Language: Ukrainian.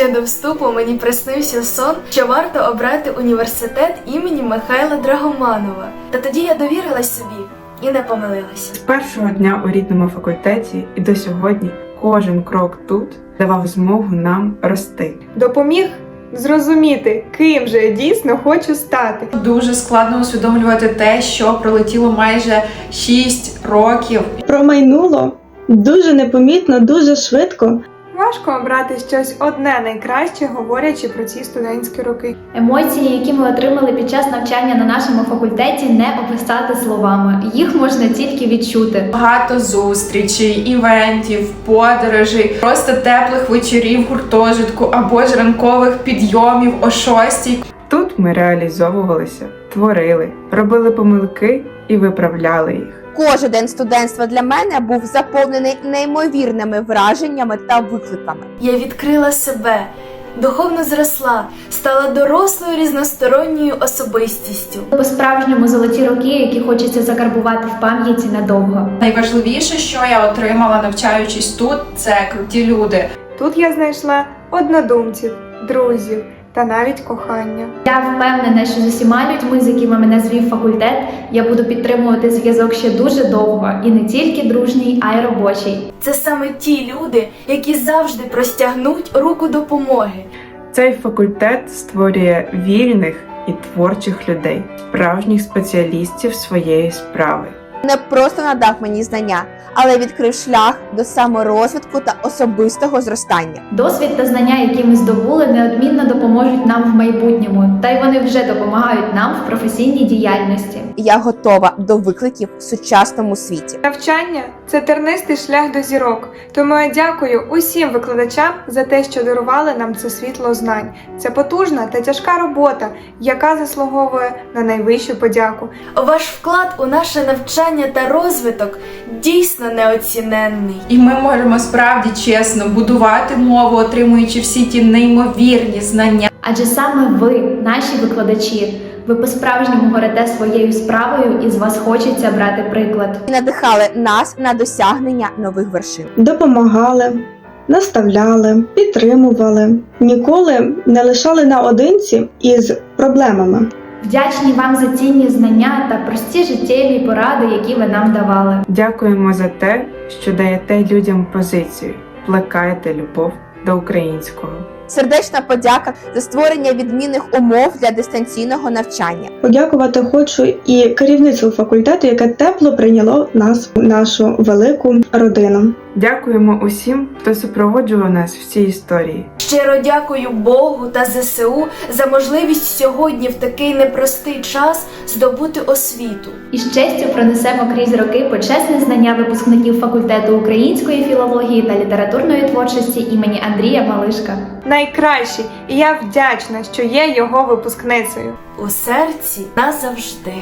Ще до вступу мені приснився сон, що варто обрати університет імені Михайла Драгоманова. Та тоді я довірилась собі і не помилилась. З першого дня у рідному факультеті і до сьогодні кожен крок тут давав змогу нам рости. Допоміг зрозуміти, ким же я дійсно хочу стати. Дуже складно усвідомлювати те, що пролетіло майже 6 років. Промайнуло дуже непомітно, дуже швидко. Важко обрати щось одне найкраще, говорячи про ці студентські роки. Емоції, які ми отримали під час навчання на нашому факультеті, не описати словами. Їх можна тільки відчути. Багато зустрічей, івентів, подорожей, просто теплих вечорів гуртожитку або ж ранкових підйомів о 6 Тут ми реалізовувалися, творили, робили помилки і виправляли їх. Кожен день студентства для мене був заповнений неймовірними враженнями та викликами. Я відкрила себе, духовно зросла, стала дорослою різносторонньою особистістю. По-справжньому золоті роки, які хочеться закарбувати в пам'яті надовго. Найважливіше, що я отримала, навчаючись тут, це круті люди. Тут я знайшла однодумців, друзів та навіть кохання. Я впевнена, що з усіма людьми, з якими мене звів факультет, я буду підтримувати зв'язок ще дуже довго, і не тільки дружній, а й робочий. Це саме ті люди, які завжди простягнуть руку допомоги. Цей факультет створює вільних і творчих людей, справжніх спеціалістів своєї справи. Не просто надав мені знання, але відкрив шлях до саморозвитку та особистого зростання. Досвід та знання, які ми здобули, неодмінно допоможуть нам в майбутньому, та й вони вже допомагають нам в професійній діяльності. Я готова до викликів в сучасному світі. Навчання це тернистий шлях до зірок. Тому я дякую усім викладачам за те, що дарували нам це світло знань. Це потужна та тяжка робота, яка заслуговує на найвищу подяку. Ваш вклад у наше навчання та розвиток дійсно неоціненний. І ми можемо справді чесно будувати мову, отримуючи всі ті неймовірні знання. Адже саме ви, наші викладачі, ви по-справжньому горите своєю справою і з вас хочеться брати приклад. І надихали нас на досягнення нових вершин. Допомагали, наставляли, підтримували, ніколи не лишали наодинці із проблемами. Вдячні вам за цінні знання та прості життєві поради, які ви нам давали. Дякуємо за те, що даєте людям позицію, плекаєте любов до українського. Сердечна подяка за створення відмінних умов для дистанційного навчання. Подякувати хочу і керівництву факультету, яке тепло прийняло нас нашу велику родину. Дякуємо усім, хто супроводжував нас в цій історії. Щиро дякую Богу та ЗСУ за можливість сьогодні в такий непростий час здобути освіту. І з честю пронесемо крізь роки почесне знання випускників факультету української філології та літературної творчості імені Андрія Малишка. Найкращий, і я вдячна, що є його випускницею. У серці назавжди.